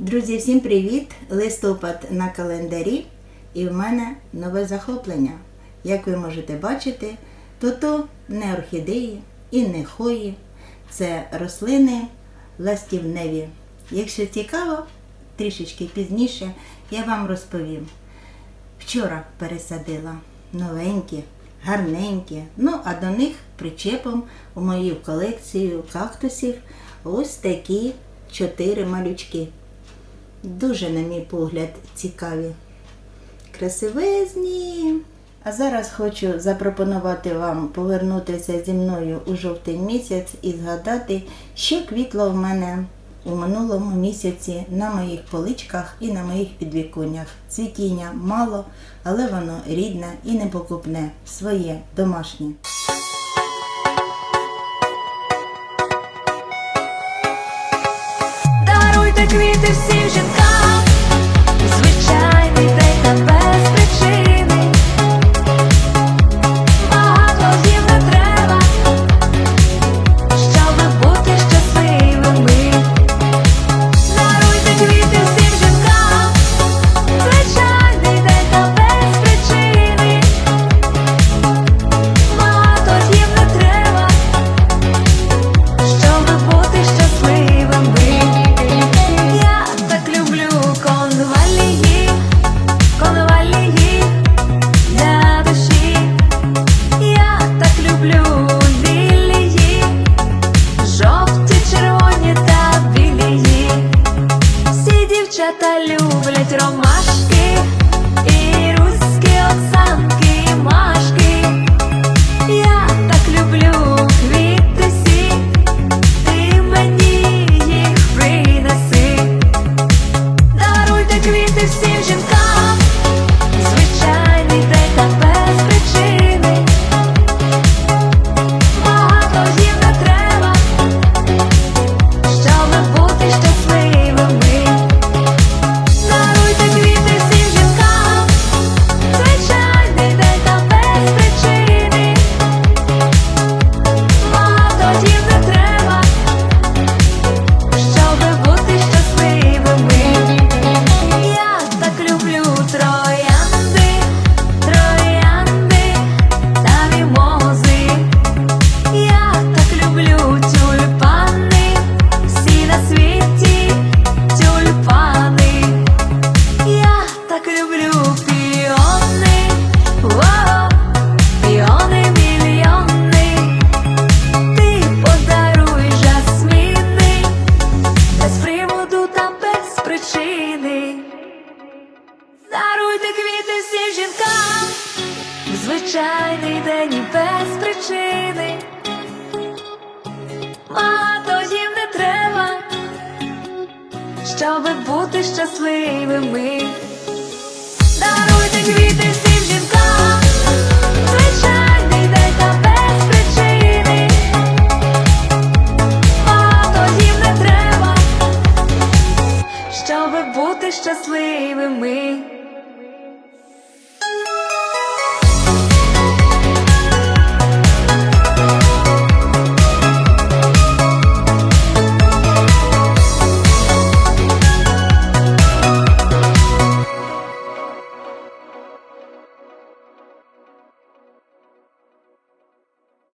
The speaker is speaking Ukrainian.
Друзі, всім привіт! Листопад на календарі і в мене нове захоплення. Як ви можете бачити, то то не орхідеї і не хої, це рослини ластівневі. Якщо цікаво, трішечки пізніше я вам розповім. Вчора пересадила новенькі, гарненькі. Ну, а до них причепом у мою колекцію кактусів ось такі чотири малючки. Дуже, на мій погляд, цікаві. Красивезні. А зараз хочу запропонувати вам повернутися зі мною у жовтий місяць і згадати, що квітло в мене у минулому місяці на моїх поличках і на моїх підвіконнях. Цвітіння мало, але воно рідне і непокупне, своє, домашнє. Даруйте квіти всім жінкам, люблю піони, о, піони. Ти подаруй жасміни, без приводу та без причини. Даруйте квіти всім жінкам, звичайний день і без причини. Багато їм не треба, щоб бути щасливими. Не треба, щоб бути щасливими.